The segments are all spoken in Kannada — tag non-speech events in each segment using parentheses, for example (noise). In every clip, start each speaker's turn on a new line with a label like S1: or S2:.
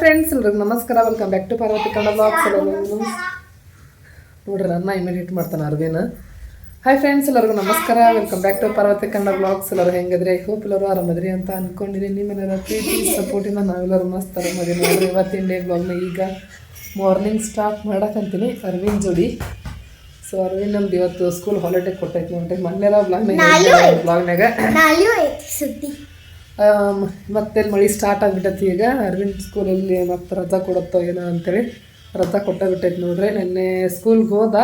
S1: ಫ್ರೆಂಡ್ಸ್ ಎಲ್ರಿಗೂ ನಮಸ್ಕಾರ. Welcome back to Parvathi Kannada blogs ಎಲ್ಲ ನೋಡ್ರಿ ನನ್ನ ಇಮಿಡಿಯೇಟ್ ಮಾಡ್ತಾನೆ ಅರ್ವಿನ. ಹಾಯ್ ಫ್ರೆಂಡ್ಸ್ ಎಲ್ಲರಿಗೂ ನಮಸ್ಕಾರ. Welcome back to Parvathi Kannada blogs ಎಲ್ಲರೂ ಹೆಂಗದ್ರಿ? ಐ ಹೋಪ್ ಎಲ್ಲರೂ ಆರಾಮದ್ರಿ ಅಂತ ಅನ್ಕೊಂಡಿನಿ ನಿಮ್ಮೆಲ್ಲರ ಪ್ರೀತಿ ಸಪೋರ್ಟಿನ ನಾವೆಲ್ಲರೂ ಮಸ್ತ್ ಆರಾಮದ್ರಿ ನೋಡ್ರಿ. ಇವತ್ತಿನ ಡೇ ಬ್ಲಾಗ್ನ ಈಗ ಮಾರ್ನಿಂಗ್ ಸ್ಟಾರ್ಟ್ ಮಾಡಕ್ಕಂತೀನಿ ಅರವಿಂದ್ ಜೋಡಿ. ಸೊ ಅರವಿಂದ್ ನಮ್ದು ಇವತ್ತು ಸ್ಕೂಲ್ ಹಾಲಿಡೇ ಕೊಟ್ಟೈತಿ ನೋಡ್ರಿ. ಮೊನ್ನೆಲ್ಲ ಬ್ಲಾಗ್ನಾಗ ಬ್ಲಾಗ್ನಾಗ ಮತ್ತೆ ಮಳೆ ಸ್ಟಾರ್ಟ್ ಆಗ್ಬಿಟ್ಟೈತಿ ಈಗ. ಅರವಿಂದ್ ಸ್ಕೂಲಲ್ಲಿ ಮತ್ತೆ ರಜಾ ಕೊಡುತ್ತೋ ಏನೋ ಅಂತೇಳಿ ರಜಾ ಕೊಟ್ಟ ಬಿಟ್ಟೈತಿ ನೋಡ್ರಿ. ನೆನ್ನೆ ಸ್ಕೂಲ್ಗೆ ಹೋದ.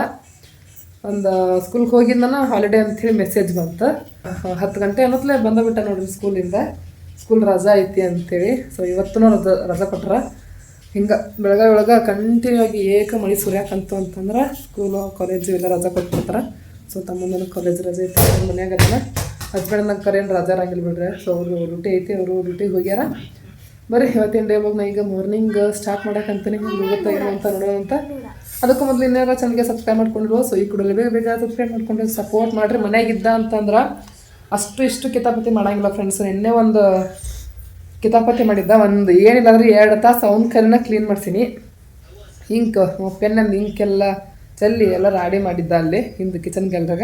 S1: ಒಂದು ಸ್ಕೂಲ್ಗೆ ಹೋಗಿದ್ದಾನ ಹಾಲಿಡೇ ಅಂಥೇಳಿ ಮೆಸೇಜ್ ಬಂತು. ಹತ್ತು ಗಂಟೆ ಅನ್ನೋತ್ಲೆ ಬಂದಬಿಟ್ಟ ನೋಡ್ರಿ ಸ್ಕೂಲಿಂದ ಸ್ಕೂಲ್ ರಜಾ ಐತಿ ಅಂತೇಳಿ. ಸೊ ಇವತ್ತೂ ರಜಾ ರಜಾ ಕೊಟ್ರ. ಹಿಂಗೆ ಬೆಳಗ್ಗೆ ಒಳಗೆ ಕಂಟಿನ್ಯೂ ಆಗಿ ಏಕ ಮಳೆ ಸುರಿಯಾಕಂತು ಅಂತಂದ್ರೆ ಸ್ಕೂಲು ಕಾಲೇಜು ಎಲ್ಲ ರಜಾ ಕೊಟ್ಬಿಡ್ತಾರೆ. ಸೊ ತಮ್ಮಂದನು ಕಾಲೇಜ್ ರಜೆ ಐತಿ ಮನೆಯಾಗ ಹಸ್ಬೆಂಡ್ ನಂಗೆ ಕರೇನು ರಜಾ ಇರಂಗಿಲ್ಲ ಬಿಡ್ರಿ. ಸೊ ಅವರು ಡ್ಯೂಟಿ ಐತಿ, ಅವರು ಡ್ಯೂಟಿಗೆ ಹೋಗ್ಯಾರ. ಬರೀ ಇವತ್ತಿನ ಡೇ ಬಗ್ಗೆ ನಾ ಈಗ ಮಾರ್ನಿಂಗ್ ಸ್ಟಾರ್ಟ್ ಮಾಡೋಕ್ಕಂತಾನೆ ಹಿಂಗೆ ಹೋಗುತ್ತಾ ಏನು ಅಂತ ನೋಡೋಣ ಅಂತ. ಅದಕ್ಕೂ ಮೊದಲು ಇನ್ನೇನೋ ಚೆನ್ನಾಗಿ ಸಬ್ಸ್ಕ್ರೈಬ್ ಮಾಡ್ಕೊಂಡಿರುವ ಸೊ ಈ ಕೂಡಲೇ ಬೇಗ ಬೇಗ ಸಬ್ಸ್ಕ್ರೈಬ್ ಮಾಡ್ಕೊಂಡು ಸಪೋರ್ಟ್ ಮಾಡಿರಿ. ಮನೆಯಾಗಿದ್ದ ಅಂತಂದ್ರೆ ಅಷ್ಟು ಇಷ್ಟು ಕಿತಾಪತಿ ಮಾಡೋಂಗಿಲ್ಲ ಫ್ರೆಂಡ್ಸ್ ನಿನ್ನೆ ಒಂದು ಕಿತಾಪತಿ ಮಾಡಿದ್ದ, ಒಂದು ಏನಿಲ್ಲ ಅಂದ್ರೆ ಎರಡು ತಾಸು ಅವ್ನ ಕರಿನ ಕ್ಲೀನ್ ಮಾಡ್ಸೀನಿ. ಇಂಕ್ ಪೆನ್ನಂದು ಇಂಕೆಲ್ಲ ಚೆಲ್ಲಿ ಎಲ್ಲ ರಾಡಿ ಮಾಡಿದ್ದ ಅಲ್ಲಿ, ಹಿಂದೆ ಕಿಚನ್ ಗ್ಯಾಲ್ರಾಗ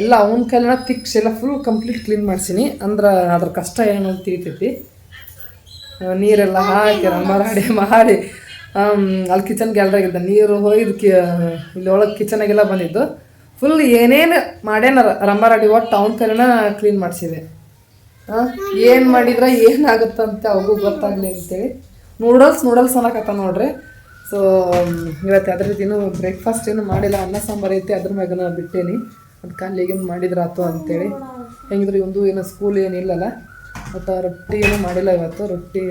S1: ಎಲ್ಲ ಅವನ ಕೈಲನ ತಿಕ್ಸ್ ಎಲ್ಲ ಫುಲ್ ಕಂಪ್ಲೀಟ್ ಕ್ಲೀನ್ ಮಾಡ್ಸೀನಿ. ಅಂದ್ರೆ ಅದ್ರ ಕಷ್ಟ ಏನು ಅಂತ ತಿಳಿತೈತಿ. ನೀರೆಲ್ಲ ಹಾಕಿ ಮಾಡಿ ಮಾಡಿ. ಅಲ್ಲಿ ಕಿಚನ್ ಗ್ಯಾಲ್ರಾಗಿದ್ದ ನೀರು ಹೋಯ್ದು ಕಿ, ಇಲ್ಲಿ ಒಳಗೆ ಕಿಚನಾಗೆಲ್ಲ ಬಂದಿದ್ದು. ಫುಲ್ ಏನೇನು ಮಾಡ್ಯಾನ ರಂಬಾರಾಡಿ ಒಟ್ಟು ಅವನ ಕೈಲನ ಕ್ಲೀನ್ ಮಾಡಿಸಿದೆ. ಏನು ಮಾಡಿದ್ರೆ ಏನಾಗುತ್ತೆ ಅಂತ ಅವಗೂ ಗೊತ್ತಾಗಲಿ ಅಂತೇಳಿ. ನೂಡಲ್ಸ್ ನೂಡಲ್ಸ್ ಅನ್ನೋಕತ್ತ ನೋಡ್ರಿ. ಸೊ ಇವತ್ತು ಅದ್ರ ಇನ್ನೂ ಬ್ರೇಕ್ಫಾಸ್ಟ್ ಏನು ಮಾಡಿಲ್ಲ. ಅನ್ನ, ಸಾಂಬಾರು ಐತಿ. ಅದ್ರ ಮ್ಯಾಗನ ಬಿಟ್ಟೇನಿ. ಅದಕ್ಕೆ ಮಾಡಿದ್ರೆ ಮಾಡಿದ್ರಾತು ಅಂತೇಳಿ. ಹೆಂಗಿದ್ರು ಒಂದು ಏನು ಸ್ಕೂಲ್ ಏನಿಲ್ಲಲ್ಲ ಮತ್ತು ರೊಟ್ಟಿ ಏನೂ ಮಾಡಿಲ್ಲ ಇವತ್ತು. ರೊಟ್ಟಿ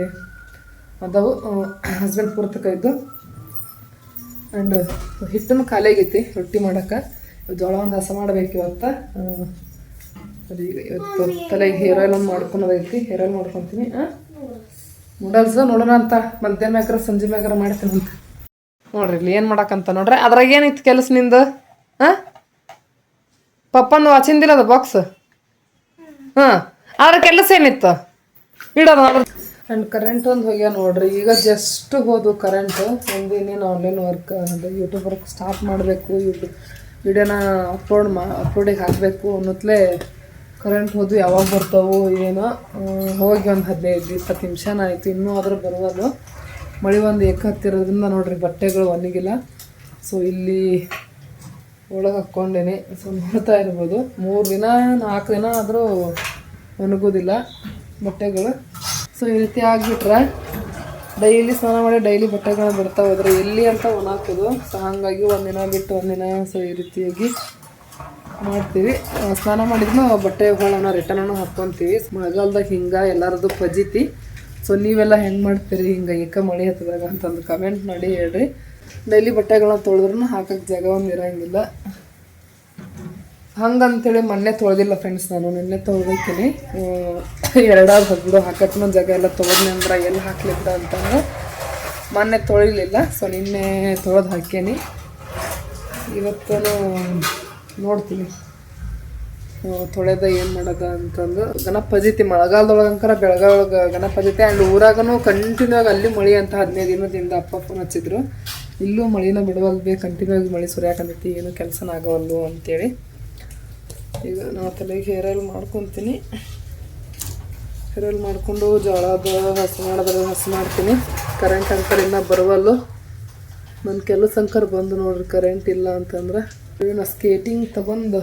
S1: ಅದಾವು ಹಸ್ಬೆಂಡ್ ಪೂರ್ತಕ ಇದ್ದು. ಆ್ಯಂಡ್ ಹಿಟ್ಟನ್ನು ಖಾಲಿ ಆಗೈತಿ ರೊಟ್ಟಿ ಮಾಡೋಕೆ. ಜೋಳ ಒಂದು ಹಸ ಮಾಡ್ಬೇಕು ಇವತ್ತು. ಅದೀಗ ಅದು ಇವತ್ತು ತಲೆಗೆ ಹೇರ್ ಆಯಿಲ್ ಒಂದು ಮಾಡ್ಕೊಳೋದೈತಿ ಹೇರ್ ಆಯಿಲ್ ಮಾಡ್ಕೊತೀನಿ. ನೂಡಲ್ಸ್ ನೋಡೋಣ ಅಂತ. ಮಧ್ಯಾಹ್ನ ಮ್ಯಾಗ್ರ ಸಂಜೆ ಮ್ಯಾಗ್ರ ಮಾಡ್ತೀನಿ ಅಂತ. ನೋಡ್ರಿ ಇಲ್ಲಿ ಏನು ಮಾಡಕ್ಕಂತ ನೋಡ್ರಿ. ಅದ್ರಾಗ ಏನಿತ್ತು ಕೆಲಸ ನಿಂದು? ಹಾಂ ಪಪ್ಪಂದು ವಾಚಿಂದಿಲ್ಲ ಅದು ಬಾಕ್ಸ್ ಹಾಂ. ಅದ್ರ ಕೆಲಸ ಏನಿತ್ತು? ಇಡೋದು ಆ್ಯಂಡ್ ಕರೆಂಟ್ ಒಂದು ಹೋಗ್ಯ ನೋಡ್ರಿ. ಈಗ ಜಸ್ಟ್ ಹೋದು ಕರೆಂಟ್ ಒಂದು ಇನ್ನೇನು ಆನ್ಲೈನ್ ವರ್ಕ್ ಅದು ಯೂಟ್ಯೂಬ್ ವರ್ಕ್ ಸ್ಟಾರ್ಟ್ ಮಾಡಬೇಕು. ಯೂಟ್ಯೂಬ್ ವಿಡಿಯೋನ ಅಪ್ಲೋಡ್ ಮಾ ಅಪ್ಲೋಡಿಗೆ ಹಾಕಬೇಕು ಅನ್ನೋತ್ಲೇ ಕರೆಂಟ್ ಹೋದು ಯಾವಾಗ ಬರ್ತಾವೋ ಏನೋ. ಹೋಗಿ ಒಂದು ಹದಿನೈದು, ಇಪ್ಪತ್ತು ನಿಮಿಷನ ಆಯಿತು ಇನ್ನೂ ಆದರೂ ಬರುವದು ಮಳೆ ಒಂದು ಏಕ ಹತ್ತಿರೋದ್ರಿಂದ ನೋಡ್ರಿ ಬಟ್ಟೆಗಳು ಒಣಗಿಲ್ಲ. ಸೊ ಇಲ್ಲಿ ಒಳಗೆ ಹಾಕ್ಕೊಂಡೇನೆ. ಸೊ, ನೋಡ್ತಾ ಇರ್ಬೋದು. ಮೂರು ದಿನ, ನಾಲ್ಕು ದಿನ ಆದರೂ ಒಣಗೋದಿಲ್ಲ ಬಟ್ಟೆಗಳು. ಸೊ, ಈ ರೀತಿ ಆಗಿಬಿಟ್ರೆ ಡೈಲಿ ಸ್ನಾನ ಮಾಡಿ ಡೈಲಿ ಬಟ್ಟೆಗಳು ಬಿಡ್ತಾ ಹೋದ್ರೆ ಎಲ್ಲಿ ಅಂತ ಒಣ ಹಾಕೋದು ಸೊ, ಹಾಗಾಗಿ ಒಂದಿನ ಬಿಟ್ಟು ಒಂದಿನ ಸೊ, ಈ ರೀತಿಯಾಗಿ ಮಾಡ್ತೀವಿ. ಸ್ನಾನ ಮಾಡಿದ್ನೂ ಬಟ್ಟೆಗಳನ್ನ ರಿಟರ್ನನ್ನು ಹಾಕ್ಕೊತೀವಿ. ಮಳೆಗಾಲದಾಗ ಹಿಂಗೆ ಎಲ್ಲರದ್ದು ಪಜಿತಿ. ಸೊ ನೀವೆಲ್ಲ ಹೆಂಗೆ ಮಾಡ್ತೀರಿ? ಹಿಂಗೆ ಏಕ ಮಳೆ ಹತ್ತದಾಗ ಅಂತಂದು ಕಮೆಂಟ್ ಮಾಡಿ ಹೇಳ್ರಿ. ಡೈಲಿ ಬಟ್ಟೆಗಳನ್ನ ತೊಳೆದ್ರೂ ಹಾಕಕ್ಕೆ ಜಾಗ ಒಂದು ಇರೋಂಗಿಲ್ಲ. ಹಂಗಂತೇಳಿ ಮೊನ್ನೆ ತೊಳೆದಿಲ್ಲ ಫ್ರೆಂಡ್ಸ್ ನಾನು. ನಿನ್ನೆ ತೊಳ್ದೈತೀನಿ ಎರಡಾರು ಹಗ್ಬಿಡು ಹಾಕಕ್ಕೂ ಜಾಗ ಎಲ್ಲ ತೊಳೆದ್ನಿ ಅಂದ್ರೆ ಎಲ್ಲಿ ಹಾಕ್ಲಿ ಬಿಡ ಅಂತಂದ್ರೆ ಮೊನ್ನೆ ತೊಳಿಲಿಲ್ಲ. ಸೊ ನಿನ್ನೆ ತೊಳೆದು ಹಾಕೇನಿ ಇವತ್ತು ನೋಡ್ತೀನಿ. ತೊಳೆದ ಏನು ಮಾಡದ ಅಂತಂದು ಗಣಪತಿ ಮಳೆಗಾಲದೊಳಗಂಕರ ಬೆಳಗಾವೊಳಗೆ ಗಣಪತಿ ಆ್ಯಂಡ್ ಊರಾಗನು ಕಂಟಿನ್ಯೂ ಆಗಿ ಅಲ್ಲಿ ಮಳೆ ಅಂತ ಹದಿನೈದು ದಿನದಿಂದ ಅಪ್ಪ ಫೋನ್ ಹಚ್ಚಿದ್ರು. ಇಲ್ಲೂ ಮಳಿನ ಬಿಡವಲ್ಬೇ ಕಂಟಿನ್ಯೂ ಆಗಿ ಮಳೆ ಸುರಿಯಾಕಂತೈತಿ, ಏನು ಕೆಲಸನ ಆಗವಲ್ಲು ಅಂತೇಳಿ. ಈಗ ನಾವು ತಲೆಗೆ ಹೇರ್ ಆಯಿಲ್ ಮಾಡ್ಕೊತೀನಿ. ಹೇರ್ ಆಯಿಲ್ ಮಾಡಿಕೊಂಡು ಜೋಳದ ಹಸು ಮಾಡಿದ್ರೆ ಹಸು ಮಾಡ್ತೀನಿ. ಕರೆಂಟ್ ಅಂಕರ್ ಇನ್ನೂ ಬರುವಲ್ಲು ನನ್ನ ಕೆಲಸ ಅಂಕರ್ ಬಂದು ನೋಡ್ರಿ ಕರೆಂಟ್ ಇಲ್ಲ ಅಂತಂದ್ರೆ. ನಾ ಸ್ಕೇಟಿಂಗ್ ತಗೊಂಡು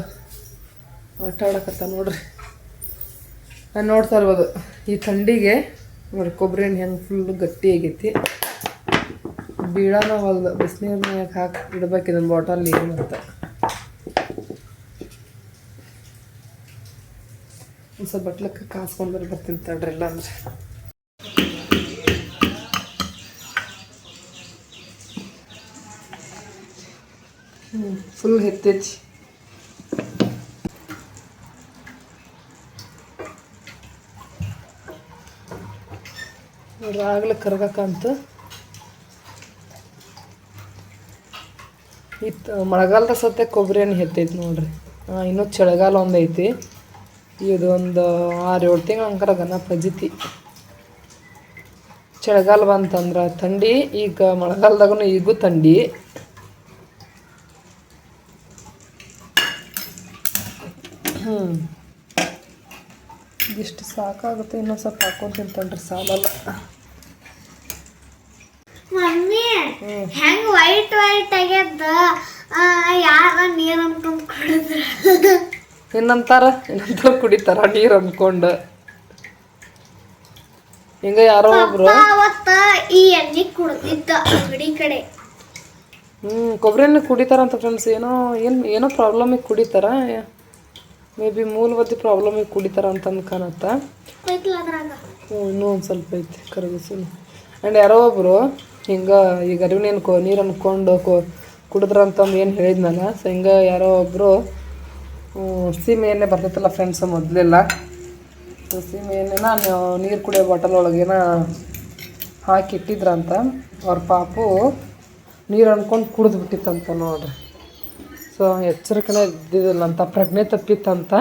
S1: ಆಟ ಆಡಕತ್ತ ನೋಡ್ರಿ. ನಾನು ನೋಡ್ತಾ ಇರ್ಬೋದು ಈ ಥಂಡಿಗೆ ನೋಡಿ ಕೊಬ್ಬರಿ ಎಣ್ಣೆ ಹೆಂಗೆ ಫುಲ್ ಗಟ್ಟಿ ಆಗೈತಿ. ಬೀಳಾನ ಹೊಲ್ದು ಯಾಕೆ ಹಾಕಿ ಇಡ್ಬೇಕು ಇದನ್ನು ಬಾಟಲ್ ನೀರು ಅಂತ. ಒಂದು ಸ್ವಲ್ಪ ಬಟ್ಲಕ್ಕೆ ಕಾಸ್ಕೊಂಡು ಬರಿ ಬರ್ತೀನಿ ತಡ್ರಿ ಇಲ್ಲ ಅಂದ್ರೆ ಫುಲ್ ಹೆತ್ತೈತಿ. ನೋಡ್ರಿ ಆಗ್ಲೇ ಕರ್ಗಕ್ಕಂತ ಇತ್ತು ಮಳೆಗಾಲದ ಸತ್ತೆ ಕೊಬ್ಬರಿ ಎಣ್ಣೆ ಹೆತ್ತೈತಿ ನೋಡ್ರಿ. ಇನ್ನೂ ಚಳಿಗಾಲ ಒಂದು ಐತಿ. ಇದು ಒಂದು ಆರು ಏಳು ತಿಂಗಳು ಅಂಕರ ಗನ ಪಜಿತಿ. ಚಳಿಗಾಲ ಬಂತಂದ್ರೆ ಥಂಡಿ, ಈಗ ಮಳೆಗಾಲದಾಗೂ ಈಗೂ ಥಂಡಿ. ಹ್ಞೂ ಇಷ್ಟು ಸಾಕಾಗುತ್ತೆ, ಇನ್ನೊಂದು ಸ್ವಲ್ಪ ಹಾಕೊಂಡು ತಿಂತಾನ್ರಿ ಸಾಲಲ್ಲ.
S2: ಮಮ್ಮಿ. ಹೆಂಗ್ ವೈಟ್ ವೈಟ್ ಆಗ್ಯದ? ಯಾರ ನೀರ್ ಅನ್ಕೊಂಡ್ ಕುಡಿದ್ರ?
S1: ಏನಂತಾರ ಏನಂತಾರ ಕುಡಿತಾರ ನೀರು ಅನ್ಕೊಂಡು. ಹಿಂಗ ಯಾರೋ ಒಬ್ರು.
S2: ಅವತ್ತ ಈ ಎಣ್ಣೆ ಕುಡ್ದಿದ್ದ ಅಂಗಡಿ ಕಡೆ.
S1: ಹ್ಮ್ ಕೊಬ್ಬರಿ ಎಣ್ಣೆ ಕುಡಿತಾರಂತ ಫ್ರೆಂಡ್ಸ್ ಏನೋ ಏನು ಏನೋ ಪ್ರಾಬ್ಲಮಿಗೆ ಕುಡಿತಾರ. ಮೇ ಬಿ ಮೂಲವತಿ ಪ್ರಾಬ್ಲಮಿಗೆ ಕುಡಿತಾರ ಅಂತ
S2: ಅದ್ರಾಗ?
S1: ಹ್ಞೂ ಇನ್ನೂ ಒಂದು ಸ್ವಲ್ಪ ಐತಿ ಕರಗಿಸಿನ ಆ್ಯಂಡ್ ಯಾರೋ ಒಬ್ಬರು ಹಿಂಗೆ ಈಗ ಅರಿವಿನೇನು ಕೋ ನೀರು ಅನ್ಕೊಂಡು ಕೊ ಕುಡಿದ್ರಂತಂದು ಏನು ಹೇಳಿದ್ನಲ್ಲ ಸೊ ಹಿಂಗೆ ಯಾರೋ ಒಬ್ಬರು ಸೀಮೆ ಎಣ್ಣೆ ಬರ್ತೈತಲ್ಲ ಫ್ರೆಂಡ್ಸ್ ಮೊದಲೆಲ್ಲ. ಸೀಮೆ ಎಣ್ಣೆನ ನೀರು ಕುಡಿಯೋ ಬಾಟಲ್ ಒಳಗೇನ ಹಾಕಿಟ್ಟಿದ್ರಂತ. ಅವ್ರ ಪಾಪು ನೀರು ಅಂದ್ಕೊಂಡು ಕುಡಿದ್ಬಿಟ್ಟಿತ್ತಂತ ನೋಡ್ರಿ. ಸೊ ಎಚ್ಚರಿಕೆನೇ ಇದ್ದಿದ್ದಿಲ್ಲ ಅಂತ ಪ್ರಜ್ಞೆ ತಪ್ಪಿತ್ತಂತ.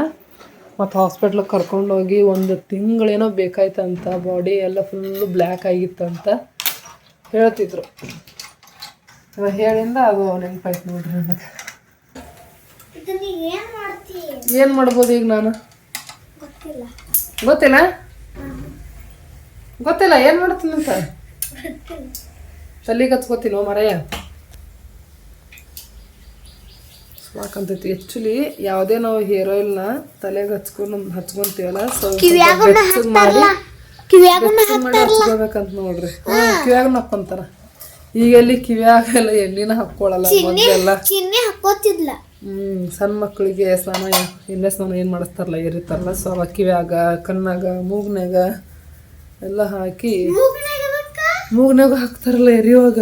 S1: ಮತ್ತು ಹಾಸ್ಪಿಟ್ಲಿಗೆ ಕರ್ಕೊಂಡೋಗಿ ಒಂದು ತಿಂಗಳೇನೋ ಬೇಕಾಯ್ತಂತ ಬಾಡಿ ಎಲ್ಲ ಫುಲ್ಲು ಬ್ಲ್ಯಾಕ್ ಆಗಿತ್ತಂತ. ಹೇಳ್ತಿದ್ರು. ಇವಾಗ ಹೇಳಿಂದ ಅದು ನೆನಪಾಯ್ತು ನೋಡ್ರಿ ನನಗೆ.
S2: ಏನ್
S1: ಮಾಡ್ಬೋದು ಈಗ ನಾನು?
S2: ಗೊತ್ತಿಲ್ಲ.
S1: ಗೊತ್ತಿಲ್ಲ? ಏನು ಮಾಡ್ತೀನಿ
S2: ಅಂತ?
S1: ತಲೆಗೆ ಹಚ್ಕೋತೀನೋ ಮರೆಯ. ಸಾಕಂತೈತಿ ಆ್ಯಕ್ಚುಲಿ ಯಾವುದೇ ನಾವು ಹೇರ್ ಆಯಿಲ್ನ ತಲೆಗೆ ಹಚ್ಕೊಂಡು ಹಚ್ಕೊಂತೀವಲ್ಲ ಸ್ವಲ್ಪ
S2: ಕಿವ್ಯಾಗನ್ನ
S1: ಮಾಡಿ
S2: ಹಾಕ್ತಾರಲ್ಲ.
S1: ಹಚ್ಕೋಬೇಕಂತ ನೋಡ್ರಿ. ಹ್ಮ್ ಕಿವ್ಯಾಗ ಹಾಕ್ಕೊಂತಾರ. ಈಗ ಎಲ್ಲಿ ಕಿವ್ಯಾಗೆಲ್ಲ ಎಣ್ಣೆನ ಹಾಕ್ಕೊಳಲ್ಲ ಮೊದಲೆಲ್ಲ.
S2: ಚಿನ್ನೆ ಹಾಕೋತಿದ್ಲ
S1: ಹ್ಮ್ ಸಣ್ಣ ಮಕ್ಕಳಿಗೆ ಸ್ನಾನ ಎಣ್ಣೆ ಸ್ನಾನ ಏನು ಮಾಡಿಸ್ತಾರಲ್ಲ ಏರಿತಾರಲ್ಲ ಸೊ ಅವಾಗ ಕಿವ್ಯಾಗ ಕಣ್ಣಾಗ ಮೂಗ್ನಾಗ ಎಲ್ಲ ಹಾಕಿ
S2: ಮೂಗ್ನಾಗ
S1: ಹಾಕ್ತಾರಲ್ಲ ಎರಿಯುವಾಗ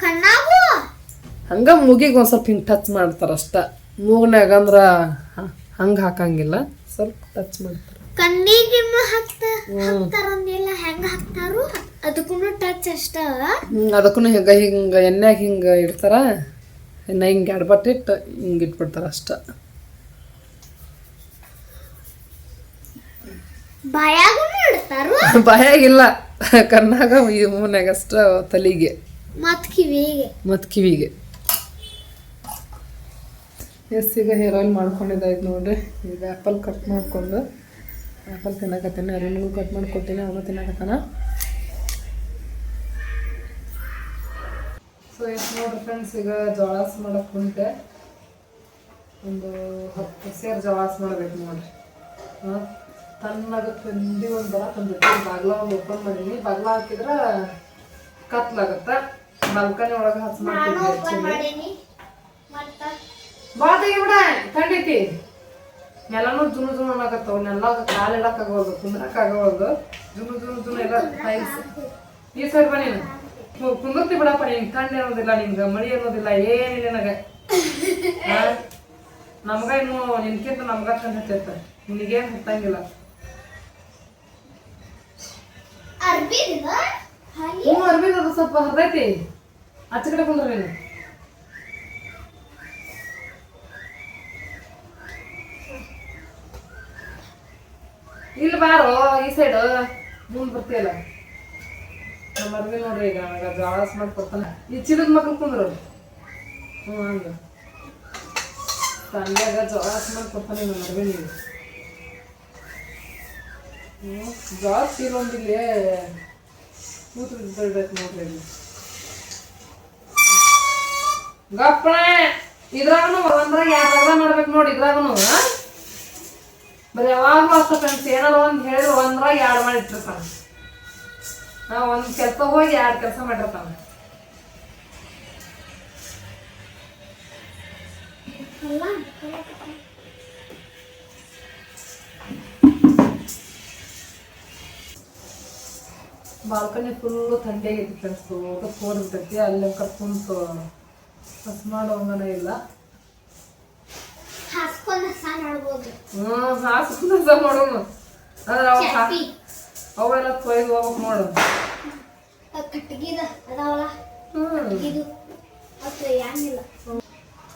S2: ಕಣ್ಣಾಗು?
S1: ಹಂಗ ಮೂಗಿಗೆ ಒಂದು ಸ್ವಲ್ಪ ಹಿಂಗೆ ಟಚ್ ಮಾಡ್ತಾರ ಅಷ್ಟ. ಮೂಗ್ನಾಗ ಅಂದ್ರ ಹಂಗೆ ಹಾಕಂಗಿಲ್ಲ. ಸ್ವಲ್ಪ ಟಚ್ ಮಾಡ್ತಾರೆ.
S2: ಕಣ್ಣಿಗೆನು ಹಾಕ್ತ ಹಾಕ್ತಾರಂದಿಲ್ಲ ಹೆಂಗ ಹಾಕ್ತಾರು ಅದಕ್ಕೂ ಟಚ್ ಅಷ್ಟ.
S1: ಅದಕ್ಕೂ ಹಿಂಗ ಹಿಂಗ ಎಣ್ಣೆ ಹಿಂಗ ಇಡ್ತಾರ. ಎಣ್ಣೆ ಹಿಂಗೆ ಎಡ್ಬಟ್ಟಿಟ್ಟು ಹಿಂಗೆ ಇಟ್ಬಿಡ್ತಾರ ಅಷ್ಟ.
S2: ಭಯ (laughs) ಇಲ್ಲ.
S1: ಬಾಯಾಗಿಲ್ಲ ಕಣ್ಣಾಗ ಈ ಮೂನ್ಯಾಗ ಅಷ್ಟ ತಲೆಗೆ.
S2: ಮತ್ ಕಿವಿಗೆ.
S1: ಮತ್ತು ಕಿವಿಗೆ. ಎಸ್ ಈಗ ಹೇರ್ ಆಯಿಲ್ ಮಾಡ್ಕೊಂಡಿದ್ದಾಯ್ತು ನೋಡ್ರಿ. ಈಗ ಆ್ಯಪಲ್ ಕಟ್ ಮಾಡಿಕೊಂಡು ಆ್ಯಪಲ್ ತಿನ್ನಕತ್ತೇನೆ ಅರಿಣಿಗೂ ಕಟ್ ಮಾಡ್ಕೊತೀನಿ ಅವನು ತಿನ್ನಕತ್ತಾನ. ಸೊ ಎಷ್ಟು ನೋಡ್ರಿ ಫ್ರೆಂಡ್ಸ್ ಈಗ ಜೋಳಾಸ್ ಮಾಡಕ್ಕೆ ಕುಂತೆ. ಒಂದು ಹತ್ತು ಸೇರು ಜೋಳಾಸ್ ಮಾಡ್ಬೇಕು ನೋಡ್ರಿ. ಹಾಂ? ತನ್ನಾಗ ತಿಂದು ಒಂದು ಬರ ತಂದಿಟ್ಟು ಬಾಗ್ಲ ಒಂದು ಓಪನ್ ಮಾಡೀನಿ. ಬಾಗ್ಲ ಹಾಕಿದ್ರೆ ಕತ್ಲಾಗತ್ತೆ ಬಾಲ್ಕನಿ ಒಳಗೆ ಹಚ್ಚ ಮಾಡ್ತೀನಿ actually. ಬಿಡ ಕಂಡೈತಿ ಎಲ್ಲಾನು ಜುನು ಜುನು ಅನ್ನಕತ್ತವ. ನೆಲ ಕಾಲ್ ಕುಂದ್ರಕ್ ಆಗೋದು ಜುನು ಜುನು ಜುನು ಎಲ್ಲ ಟೈಲ್ಸ್ ಈ ಸರ್ ಬನ್ನಿ ನೀನು. ಕುಂದರ್ತಿ ಬಿಡಪ್ಪ ನಿನ್ ಕಣ್ಣು ಅನ್ನೋದಿಲ್ಲ ನಿಮ್ಗೆ ಮಳಿ ಅನ್ನೋದಿಲ್ಲ ಏನಿಲ್ಲ ನನಗೆ? ನಮ್ಗ ಇನ್ನು ನಿನ್ಕಿಂತ ನಮ್ಗ ಚಂದ ಹತ್ತೈತ ನಿನಗೇನ್ ಹತ್ತಂಗಿಲ್ಲ
S2: ಅರ್ಬಿದ
S1: ಹ್ಞೂ ಅರ್ಬಿ ಅದು ಸ್ವಲ್ಪ ಹರ್ದೈತಿ. ಆಚೆ ಕಡೆ ಕುಂದ್ರ ನೀನು. ಇಲ್ಲಿ ಬಾರೋ, ಈ ಸೈಡ್ ಮುಂದ್ ಬರ್ತೀಯಲ್ಲ. ನಮ್ಮ ಅರ್ಬಿ ನೋಡ್ರಿ ಈಗ ನನಗೆ ಜಾಳಸ್ ಮಾಡಿ ಕೊಡ್ತಾನೆ. ಈ ಚಿಲದ ಮಕ್ಳು ಕುಂದ್ರು ಹ್ಞೂ ಹಂಗೆ ತಂಡ್ಯಾಗ ಜಾಳಸ್ ಮಾಡಿ ಕೊಡ್ತಾನೆ ನಮ್ಮ ಅರ್ಬಿ ನೀವು ಹ್ಞೂ ಜಾಸ್ ಚೀಲ ಒಂದಿಲ್ಲಿ ಕೂತು ಬಿಡ್ಬೇಕು ನೋಡ್ರಿ ಇಲ್ಲಿ. ಗಪ್ಪಣ! ಇದ್ರಾಗನು ಒಂದ್ರಾಗ ಯಾರ್ದಾಗ ಮಾಡ್ಬೇಕು ನೋಡಿ ಇದ್ರಾಗನು? ಬರೀ ಯಾವಾಗಲೂ ಅಷ್ಟ ಫ್ರೆಂಡ್ಸ್ ಏನಾರ ಒಂದು ಹೇಳಿದ್ರೆ ಒಂದ್ರಾಗ ಎರಡು ಮಾಡಿ ಇಟ್ಟಿರ್ತಾನೆ ನಾವು ಒಂದು ಕೆಲಸ ಹೋಗಿ ಎರಡು ಕೆಲಸ ಮಾಡಿರ್ತಾನೆ ಬಾಲ್ಕನಿ ಫುಲ್ಲು ಥಂಡಿಯಾಗಿತ್ತು ಫ್ರೆಂಡ್ಸ್ ಊಟ ಫೋನ್ ಇರ್ತೈತಿ ಅಲ್ಲಿ ಕರ್ಕೊಂಡು ಮಾಡೋ ಮಾಡೋಂಗನ ಇಲ್ಲ. ಹ್ಞೂ ಹಾಸ್ಕೊಂಡ ಮಾಡೋಣ ಆದ್ರೆ ಅವ ಅವೆಲ್ಲ ತೊಯ್ದು ನೋಡು
S2: ಅದಾವಲ್ಲ
S1: ಹ್ಮ್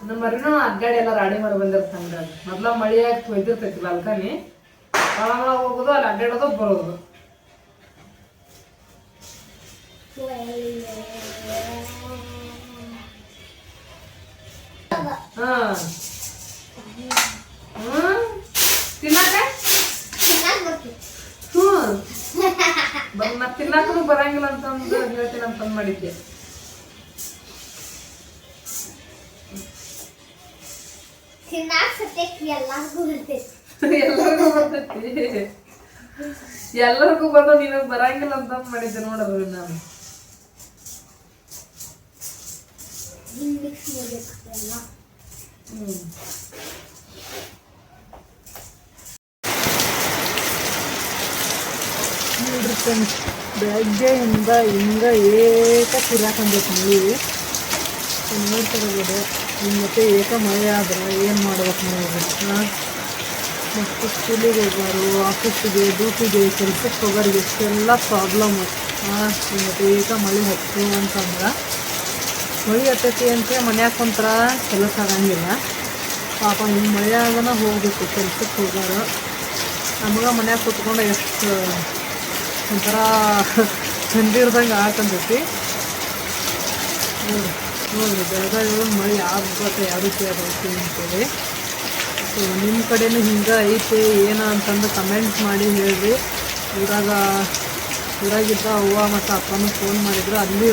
S1: ನಮ್ಮ ಮರಿನೂ ಅಡ್ಡಾಡಿ ಎಲ್ಲ ರಾಡಿ ಮಾಡಿ ಬಂದಿರ್ತ ಹಂಗ ಮೊದ್ಲ ಮಳಿಯಾಗಿ ತೊಯ್ದಿರ್ತೈತಿ ಬಾಲ್ಕನಿ ಒಳ ಒಳ ಹೋಗೋದು ಅಲ್ಲಿ ಅಡ್ಡಾಡೋದು ಬರೋದು ಹಾ ಹ್ಮ್. ತಿನ್ನಾಕ ಹ್ಮ್ ಮತ್ತೆ ತಿನ್ನಾಕನು ಬರಂಗಿಲ್ಲ ಅಂತಂದು ಹೇಳ್ತೀನಿ ಅಂತಂದ್ ಮಾಡಿದ್ದೆ
S2: ಎಲ್ಲಾರ್ಗೂ
S1: ಬರ್ತೈತಿ ಎಲ್ಲರಿಗೂ ಬಂದು ನಿನಗ್ ಬರಂಗಿಲ್ಲ ಅಂತ ಮಾಡಿದ್ದೆ ನೋಡೋದು ನಾನು
S2: ಹಿಂಗ್ ಮಿಕ್ಸ್ ಮಾಡ್ಬೇಕು ಎಲ್ಲ
S1: ಹ್ಮ್ ನೋಡ್ರಿ ಫ್ರೆಂಡ್ಸ್ ಬೆಳಗ್ಗೆಯಿಂದ ಹಿಂಗ ಏಕ ತಿರಾಕಂದೈತಿ ಮಳಿ ನೋಡ್ತಾ ಇರ್ಬೋದು ನಿಮ್ಮ ಮತ್ತೆ ಏಕ ಮಳೆ ಆದ್ರೆ ಏನು ಮಾಡ್ಬೇಕು ನೋಡ್ರಿ ಹಾಂ? ಮತ್ತು ಸ್ಕೂಲಿಗೆ ಹೋಗೋರು ಆಫೀಸಿಗೆ ಡ್ಯೂಟಿಗೆ ಕೆಲ್ಸಕ್ಕೆ ಹೋಗೋರಿಗೆ ಎಷ್ಟೆಲ್ಲ ಪ್ರಾಬ್ಲಮ್ ಹಾಂ ಮತ್ತು ಏಕ ಮಳೆ ಹತ್ತು ಅಂತಂದ್ರೆ. ಮಳೆ ಹತ್ತೈತಿ ಅಂತ ಮನ್ಯಾಗ ಒಂಥರ ಕೆಲಸ ಆಗಂಗಿಲ್ಲ. ಪಾಪ ಹಿಂಗೆ ಆಗನ ಹೋಗ್ಬೇಕು ಕೆಲ್ಸಕ್ಕೆ ಹೋಗೋರು. ನಮಗೆ ಮನ್ಯಾಗ ಕುತ್ಕೊಂಡು ಎಷ್ಟು ಒಂಥರ ಚಂದಿರ್ದಂಗೆ ಆಕಂತೈತಿ ನೋಡಿ ನೋಡಿರಿ ಬೆಳಗಾವಿ ಮಳೆ ಆಗ್ಬೇಕು ಯಾವ ರೀತಿ ಆಗೈತಿ ಅಂತೇಳಿ. ಸೊ ನಿಮ್ಮ ಕಡೆನೂ ಹಿಂಗೆ ಐತೆ, ಏನು ಅಂತಂದು ಕಮೆಂಟ್ ಮಾಡಿ ಹೇಳ್ರಿ. ಊರಾಗ ಊರಾಗಿದ್ದ ಅವ್ವ ಮತ್ತು ಅಪ್ಪನ ಫೋನ್ ಮಾಡಿದ್ರು, ಅಲ್ಲಿ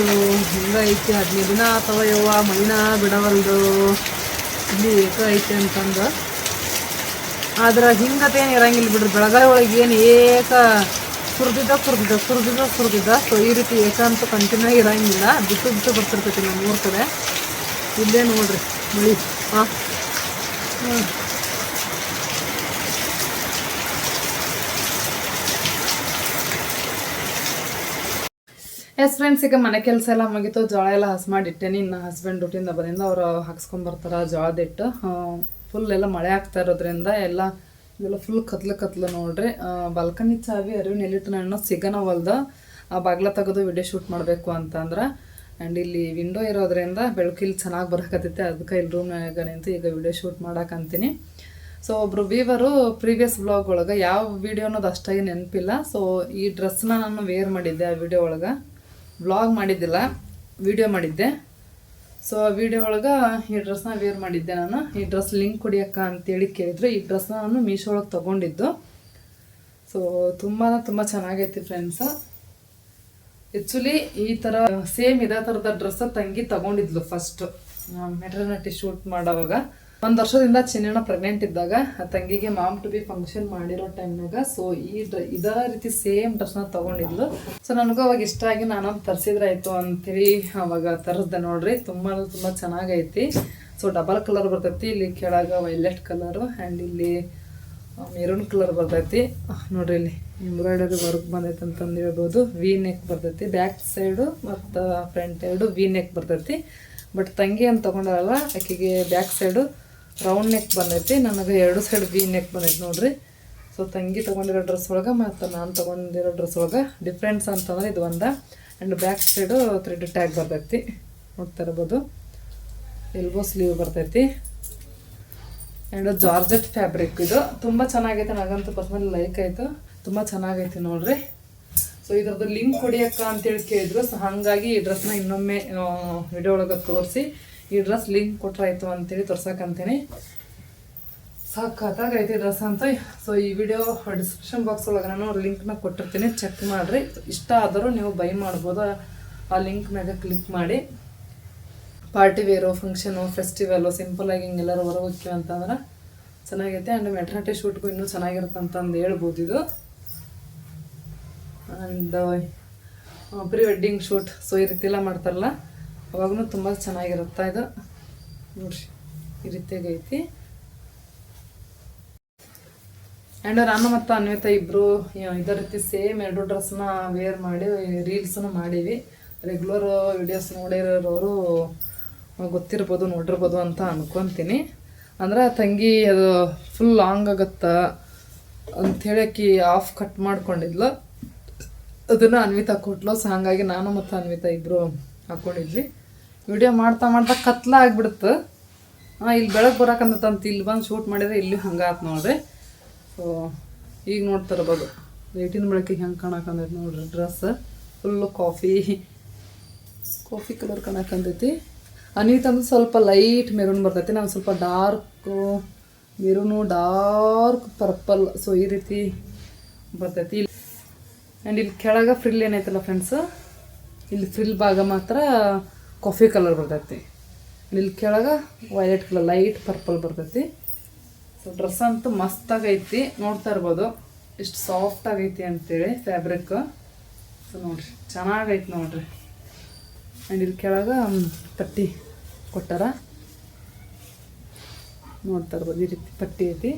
S1: ಹಿಂಗೆ ಐತಿ, ಹದಿನೈದು ದಿನ ಅಥವಾ ಯವ್ವ, ಮೈನ ಬಿಡವಲ್ದು. ಇಲ್ಲಿ ಏಕ ಐತೆ ಅಂತಂದು. ಆದ್ರೆ ಹಿಂಗತೇನು ಇರಂಗಿಲ್ಲ ಬಿಡ್ರಿ ಬೆಳಗಾವಿ ಒಳಗೆ ಏನು ಏಕ ಸುರಿದಿದ್ದ ಸುರಿದಿದ್ದ ಸುರಿದಿದ್ದ ಸುರಿದಿದ್ದ ಸೊ ಈ ರೀತಿ ಏಕಾಂತ ಕಂಟಿನ್ಯೂ ಇರೋಂಗಿಲ್ಲ. ಬಿಟ್ಟು ಬಿಟ್ಟು ಬರ್ತಿರ್ತೈತಿ ನಮ್ಮ ಊರ ಕಡೆ ಇಲ್ಲೇ ನೋಡ್ರಿ, ಮಳಿ. ಹಾಂ. ಹ್ಞೂ ಎಸ್ ಫ್ರೆಂಡ್ಸ್ ಈಗ ಮನೆ ಕೆಲಸ ಎಲ್ಲ ಮುಗಿತು. ಜೋಳ ಎಲ್ಲ ಹಸ್ ಮಾಡಿಟ್ಟೇನಿ. ಇನ್ನು ಹಸ್ಬೆಂಡ್ ಡ್ಯೂಟಿಯಿಂದ ಬಂದಿಂದ ಅವರು ಹಾಕ್ಸ್ಕೊಂಡ್ಬರ್ತಾರೆ ಜೋಳದಿಟ್ಟು ಫುಲ್ ಎಲ್ಲ ಮಳೆ ಆಗ್ತಾ ಇರೋದ್ರಿಂದ ಎಲ್ಲ ಇದೆಲ್ಲ ಫುಲ್ ಕತ್ಲು ಕತ್ಲು ನೋಡ್ರಿ. ಬಾಲ್ಕನಿ ಚಾವಿ ಅರಿವು ನೆಲಿಟ್ಟು ನಾನು ಸಿಗನವಲ್ದ ಆ ಬಾಗ್ಲ ತೆಗೆದು ವಿಡಿಯೋ ಶೂಟ್ ಮಾಡಬೇಕು ಅಂತಂದ್ರೆ ಆ್ಯಂಡ್ ಇಲ್ಲಿ ವಿಂಡೋ ಇರೋದ್ರಿಂದ ಬೆಳಕು ಇಲ್ಲಿ ಚೆನ್ನಾಗಿ ಬರಕತ್ತೈತೆ. ಅದಕ್ಕೆ ಇಲ್ಲಿ ರೂಮ್ನಾಗ ನಿಂತು ಈಗ ವಿಡಿಯೋ ಶೂಟ್ ಮಾಡಕ್ಕಂತೀನಿ ಸೊ ಒಬ್ರು ವೀವರು ಪ್ರೀವಿಯಸ್ ಬ್ಲಾಗ್ ಒಳಗೆ ಯಾವ ವಿಡಿಯೋ ಅನ್ನೋದು ಅಷ್ಟಾಗಿ ನೆನಪಿಲ್ಲ. ಸೊ ಈ ಡ್ರೆಸ್ನ ನಾನು ವೇರ್ ಮಾಡಿದ್ದೆ ಆ ವಿಡಿಯೋ ಒಳಗೆ. ಬ್ಲಾಗ್ ಮಾಡಿದ್ದಿಲ್ಲ ವಿಡಿಯೋ ಮಾಡಿದ್ದೆ. ಸೊ ಆ ವಿಡಿಯೋ ಒಳಗೆ ಈ ಡ್ರೆಸ್ನ ವೇರ್ ಮಾಡಿದ್ದೆ ನಾನು. ಈ ಡ್ರೆಸ್ ಲಿಂಕ್ ಕೊಡಿಯಕ್ಕ ಅಂತೇಳಿ ಕೇಳಿದ್ರು. ಈ ಡ್ರೆಸ್ನ ನಾನು ಮೀಶೋ ಒಳಗೆ ತೊಗೊಂಡಿದ್ದು. ಸೊ ತುಂಬ ತುಂಬ ಚೆನ್ನಾಗೈತಿ ಫ್ರೆಂಡ್ಸ್ ಆ್ಯಕ್ಚುಲಿ ಈ ಥರ ಸೇಮ್ ಇದೇ ಥರದ ಡ್ರೆಸ್ ತಂಗಿ ತಗೊಂಡಿದ್ಲು ಫಸ್ಟ್ ಮೆಟರ್ನಿಟಿ ಶೂಟ್ ಮಾಡೋವಾಗ. ಒಂದು ವರ್ಷದಿಂದ ಚಿನ್ನಣ್ಣ ಪ್ರೆಗ್ನೆಂಟ್ ಇದ್ದಾಗ, ಆ ತಂಗಿಗೆ ಮಾಮ್ ಟು ಬಿ ಫಂಕ್ಷನ್ ಮಾಡಿರೋ ಟೈಮ್ನಾಗ ಸೊ ಈ ಡ್ರ ಇದೇ ರೀತಿ ಸೇಮ್ ಡ್ರೆಸ್ನ ತಗೊಂಡಿದ್ಲು. ಸೊ ನನಗೂ ಅವಾಗ ಇಷ್ಟ ಆಗಿ ನಾನು ತರಿಸಿದ್ರಾಯ್ತು ಅಂತೇಳಿ ಅವಾಗ ತರಿಸ್ದೆ ನೋಡ್ರಿ, ತುಂಬ ತುಂಬ ಚೆನ್ನಾಗೈತಿ. ಸೊ ಡಬಲ್ ಕಲರ್ ಬರ್ತೈತಿ, ಇಲ್ಲಿ ಕೆಳಗೆ ವೈಲೆಟ್ ಕಲರು ಆ್ಯಂಡ್ ಇಲ್ಲಿ ಮೆರೂನ್ ಕಲರ್ ಬರ್ತೈತಿ. ನೋಡ್ರಿ ಇಲ್ಲಿ ಎಂಬ್ರಾಯ್ಡರಿ ವರ್ಕ್ ಬಂದೈತೆ ಅಂತಂದು ಹೇಳ್ಬೋದು. ವಿ ನೆಕ್ ಬರ್ತೈತಿ ಬ್ಯಾಕ್ ಸೈಡು ಮತ್ತು ಫ್ರಂಟ್ ಎರಡು ವಿ ನೆಕ್ ಬರ್ತೈತಿ. ಬಟ್ ತಂಗಿ ಅಂತ ತೊಗೊಂಡಾರಲ್ಲ ಆಕೆಗೆ ಬ್ಯಾಕ್ ಸೈಡು ರೌಂಡ್ ನೆಕ್ ಬಂದೈತಿ. ನನಗೆ ಎರಡು ಸೈಡ್ ವಿ ನೆಕ್ ಬಂದೈತಿ ನೋಡ್ರಿ. ಸೊ ತಂಗಿ ತೊಗೊಂಡಿರೋ ಡ್ರೆಸ್ ಒಳಗೆ ಮತ್ತು ನಾನು ತೊಗೊಂಡಿರೋ ಡ್ರೆಸ್ ಒಳಗೆ ಡಿಫ್ರೆನ್ಸ್ ಅಂತಂದ್ರೆ ಇದು ಒಂದು. And back side thread tag ಬರ್ತೈತಿ. ನೋಡ್ತಾ ಇರ್ಬೋದು ಎಲ್ಬೋ ಸ್ಲೀವ್ ಬರ್ತೈತಿ. ಆ್ಯಂಡ್ ಜಾರ್ಜೆಟ್ ಫ್ಯಾಬ್ರಿಕ್ ಇದು. ತುಂಬ ಚೆನ್ನಾಗೈತೆ. ನನಗಂತೂ ಪರ್ಸನಲ್ ಲೈಕ್ ಆಯಿತು. ತುಂಬ ಚೆನ್ನಾಗೈತಿ ನೋಡ್ರಿ. ಸೊ ಇದ್ರದ್ದು ಲಿಂಕ್ ಕೊಡಿಯಕ್ಕ ಅಂತೇಳಿ ಕೇಳಿದ್ರು. ಸೊ ಹಾಗಾಗಿ ಈ ಡ್ರೆಸ್ನ ಇನ್ನೊಮ್ಮೆ ವಿಡಿಯೋ ಒಳಗೆ ತೋರಿಸಿ. ಈ ಡ್ರೆಸ್ ಲಿಂಕ್ ಕೊಟ್ರಾಯ್ತು ಅಂತೇಳಿ ತೋರ್ಸಕ್ಕಂತೀನಿ ಸಾಕಾಗೈತಿ ಡ್ರೆಸ್ ಅಂತ. ಸೊ ಈ ವಿಡಿಯೋ ಡಿಸ್ಕ್ರಿಪ್ಷನ್ ಬಾಕ್ಸ್ ಒಳಗೆ ನಾನು ಲಿಂಕ್ನ ಕೊಟ್ಟಿರ್ತೀನಿ. ಚೆಕ್ ಮಾಡಿರಿ. ಇಷ್ಟ ಆದರೂ ನೀವು ಬೈ ಮಾಡ್ಬೋದು? ಆ ಲಿಂಕ್ ಮ್ಯಾಗ ಕ್ಲಿಕ್ ಮಾಡಿ. ಪಾರ್ಟಿ ವೇರು ಫಂಕ್ಷನು ಫೆಸ್ಟಿವಲು ಸಿಂಪಲಾಗಿ ಹಿಂಗೆಲ್ಲರೂ ಹೊರಗೆ ಹೋಗ್ತೀವಿ ಅಂತಂದ್ರೆ ಚೆನ್ನಾಗೈತೆ. ಆ್ಯಂಡ್ ಮೆಟರ್ನಿಟಿ ಶೂಟ್ಗೂ ಇನ್ನೂ ಚೆನ್ನಾಗಿರುತ್ತೆ ಅಂತಂದು ಹೇಳ್ಬೋದು ಇದು. And pre wedding shoot so ಈ ರೀತಿ ಮಾಡ್ತಾರಲ್ಲ. ಅವಾಗೂ ತುಂಬ ಚೆನ್ನಾಗಿರುತ್ತೆ ಇದು? ನೋಡ್ರಿ, ಈ ರೀತಿಯಾಗೈತಿ ಆ್ಯಂಡ್ ನಾನು ಮತ್ತು ಅನ್ವಿತಾ ಇಬ್ಬರು ಇದೇ ರೀತಿ ಸೇಮ್ ಎರಡು ಡ್ರೆಸ್ನ ವೇರ್ ಮಾಡಿ ರೀಲ್ಸನ್ನು ಮಾಡೀವಿ. ರೆಗ್ಯುಲರ್ ವಿಡಿಯೋಸ್ ನೋಡಿರೋರು ಗೊತ್ತಿರ್ಬೋದು, ನೋಡಿರ್ಬೋದು ಅಂತ ಅನ್ಕೊತೀನಿ. ಅಂದ್ರೆ ತಂಗಿ ಅದು ಫುಲ್ ಲಾಂಗ್ ಆಗುತ್ತಾ ಅಂಥೇಳಿ ಆಕಿ ಆಫ್ ಕಟ್ ಮಾಡ್ಕೊಂಡಿದ್ಲು. ಅದನ್ನು ಅನ್ವಿತಾ ಕೊಟ್ಲು. ಸೊ ಹಾಗಾಗಿ ನಾನು ಮತ್ತು ಅನ್ವಿತ ಇಬ್ಬರು ಹಾಕ್ಕೊಂಡಿದ್ವಿ ವಿಡಿಯೋ ಮಾಡ್ತಾ ಮಾಡ್ತಾ ಕತ್ಲ ಆಗಿಬಿಡ್ತು ಹಾಂ ಇಲ್ಲಿ ಬೆಳಗ್ಗೆ ಬರೋಕಂತ ಇಲ್ಲಿ ಬಂದು ಶೂಟ್ ಮಾಡಿದ್ರೆ ಇಲ್ಲಿ ಹಂಗಾತು ನೋಡ್ರಿ. ಸೊ ಈಗ ನೋಡ್ತಾ ಲೈಟಿನ ಬೆಳಕಿಗೆ ಹೆಂಗೆ ಕಾಣಕಂದೈತಿ ನೋಡ್ರಿ dress full coffee coffee colour ಕಾಣಕಂತೈತಿ ಅನಿತಂದು ಸ್ವಲ್ಪ ಲೈಟ್ ಮೆರೂನ್ ಬರ್ತೈತಿ ನಾನು ಸ್ವಲ್ಪ dark maroon dark purple so ಈ ರೀತಿ ಬರ್ತೈತಿ. ಆ್ಯಂಡ್ ಇಲ್ಲಿ ಕೆಳಗೆ ಫ್ರಿಲ್ ಏನೈತಲ್ಲ ಫ್ರೆಂಡ್ಸ್ ಇಲ್ಲಿ ಫ್ರಿಲ್ ಭಾಗ ಮಾತ್ರ ಕಾಫಿ ಕಲರ್ ಬರ್ತೈತಿ. ಇಲ್ಲಿ ಕೆಳಗೆ ವೈಲೆಟ್ ಕಲರ್ ಲೈಟ್ ಪರ್ಪಲ್ ಬರ್ತೈತಿ. ಸೊ ಡ್ರೆಸ್ ಅಂತೂ ಮಸ್ತಾಗೈತಿ ನೋಡ್ತಾ ಇರ್ಬೋದು. ಎಷ್ಟು ಸಾಫ್ಟ್ ಆಗೈತಿ ಅಂತೇಳಿ ಫ್ಯಾಬ್ರಿಕ್ ಸೊ ನೋಡ್ರಿ. ಚೆನ್ನಾಗೈತಿ ನೋಡ್ರಿ. ಆ್ಯಂಡ್ ಇಲ್ಲಿ ಕೆಳಗೆ ಪಟ್ಟಿ ಕೊಟ್ಟಾರ. ನೋಡ್ತಾ ಇರ್ಬೋದು. ಈ ರೀತಿ ಪಟ್ಟಿ ಐತಿ.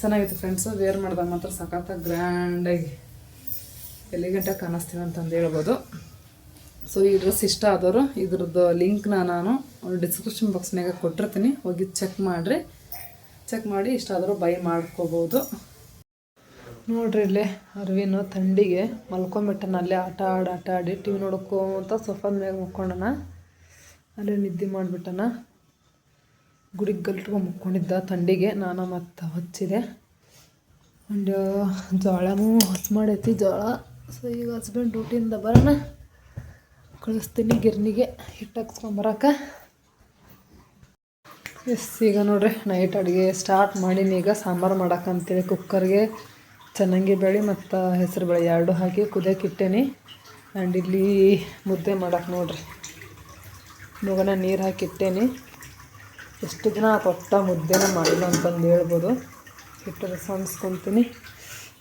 S1: ಚೆನ್ನಾಗೈತಿ ಫ್ರೆಂಡ್ಸು ವೇರ್ ಮಾಡಿದಾಗ ಮಾತ್ರ ಸಖತ್ತಾಗಿ ಗ್ರ್ಯಾಂಡಾಗಿ ಎಲಿಗೆಂಟಾಗಿ ಕಾಣಿಸ್ತೀವಿ ಅಂತಂದು ಹೇಳ್ಬೋದು. ಸೊ ಈ ಡ್ರೆಸ್ ಇಷ್ಟ ಆದವರು, ಇದ್ರದ್ದು ಲಿಂಕ್ನ ನಾನು ಡಿಸ್ಕ್ರಿಪ್ಷನ್ ಬಾಕ್ಸ್ನಾಗ ಕೊಟ್ಟಿರ್ತೀನಿ. ಹೋಗಿ ಚೆಕ್ ಮಾಡಿರಿ. ಚೆಕ್ ಮಾಡಿ ಇಷ್ಟ ಆದರೂ ಬೈ ಮಾಡ್ಕೋಬೋದು. ನೋಡ್ರಿ ಇಲ್ಲೇ ಅರ್ವಿನ ಥಂಡಿಗೆ ಮಲ್ಕೊಂಬಿಟ್ಟನ ಅಲ್ಲೇ ಆಟ ಆಡಿ ಆಟ ಆಡಿ ಟಿ ವಿ ನೋಡ್ಕೊಂತ ಸೋಫಾದ ಮ್ಯಾಗ ಮುಕ್ಕೊಂಡನ ಅಲ್ಲೇ ನಿದ್ದೆ ಮಾಡಿಬಿಟ್ಟನ. ಗುಡಿಗೆ ಗಲ್ಟ್ಕೊಂಡು ಮುಕ್ಕೊಂಡಿದ್ದ ಥಂಡಿಗೆ. ನಾನು ಮತ್ತೆ ಹಚ್ಚಿದೆ. ಆ್ಯಂಡ್ ಜೋಳನೂ ಹೊಸ ಮಾಡೈತಿ ಜೋಳ ಸೊ ಈಗ ಹಸ್ಬೆಂಡ್ ಡ್ಯೂಟಿಯಿಂದ ಬರೋಣ ಕಳಿಸ್ತೀನಿ ಗಿರ್ನಿಗೆ ಹಿಟ್ಟು ಹಾಕ್ಸ್ಕೊಂಬರಕ್ಕೆ ಎಸ್, ಈಗ ನೋಡ್ರಿ ನೈಟ್ ಅಡುಗೆ ಸ್ಟಾರ್ಟ್ ಮಾಡೀನಿ. ಈಗ ಸಾಂಬಾರು ಮಾಡಕ್ಕಂತೇಳಿ ಕುಕ್ಕರ್ಗೆ ಚೆನ್ನಾಗಿ ಬೇಳೆ ಮತ್ತು ಹೆಸರು ಬೇಳೆ ಎರಡು ಹಾಕಿ ಕುದಿಯಕ್ಕೆ ಇಟ್ಟೇನಿ. ಆ್ಯಂಡ್ ಇಲ್ಲಿ ಮುದ್ದೆ ಮಾಡೋಕೆ ನೋಡ್ರಿ. ಮಗನ ನೀರು ಹಾಕಿ ಇಟ್ಟೇನಿ. ಎಷ್ಟು ದಿನ ಕೊಟ್ಟ ಮುದ್ದೆನ ಮಾಡಿಲ್ಲ ಅಂತಂದು ಹೇಳ್ಬೋದು. ಹಿಟ್ಟು ರಸ ಅನ್ಸ್ಕೊತೀನಿ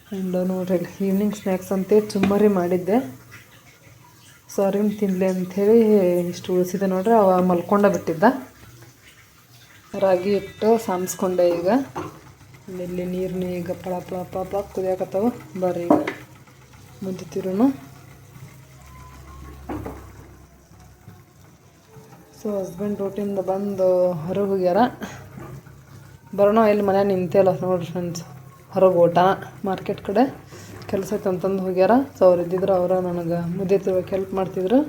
S1: ಆ್ಯಂಡ್ ನೋಡ್ರಿ ಈವ್ನಿಂಗ್ ಸ್ನ್ಯಾಕ್ಸ್ ಅಂತೇಳಿ ಚುಮ್ಮರಿ ಮಾಡಿದ್ದೆ. ಸೊ ಅರಿವಿನ ತಿನ್ನಲಿ ಅಂಥೇಳಿ ಇಷ್ಟು ಉಳಿಸಿದೆ ನೋಡ್ರಿ. ಅವ ಮಲ್ಕೊಂಡ ಬಿಟ್ಟಿದ್ದ. ರಾಗಿ ಇಟ್ಟು ಸಾಮ್ಸ್ಕೊಂಡೆ ಈಗ. ಇಲ್ಲಿ ನೀರನ್ನ ಈಗ ಪಳ ಪಳ ಪಳ ಪಳ ಕುದಿಯಾಕತ್ತವ. ಬರ್ರಿ ಈಗ. ಮುದ್ದಿತಿರೋನು ಸೊ ಹಸ್ಬೆಂಡ್ ಡ್ಯೂಟಿಯಿಂದ ಬಂದು ಹೊರಗೆ ಹೋಗ್ಯಾರ. ಬರೋಣ, ಇಲ್ಲಿ ಮನೆ ನಿಂತೇಲ್ಲ ನೋಡ್ರಿ ಫ್ರೆಂಡ್ಸ್ ಹೊರಗೆ ಊಟ ಮಾರ್ಕೆಟ್ ಕಡೆ. ಕೆಲಸ ಐತೆ ಅಂತಂದು ಹೋಗ್ಯಾರ. ಸೊ ಅವ್ರು ಇದ್ದಿದ್ರು ಅವರ ನನಗೆ ಮುದ್ದೆ ಹೆಲ್ಪ್ ಮಾಡ್ತಿದ್ರು.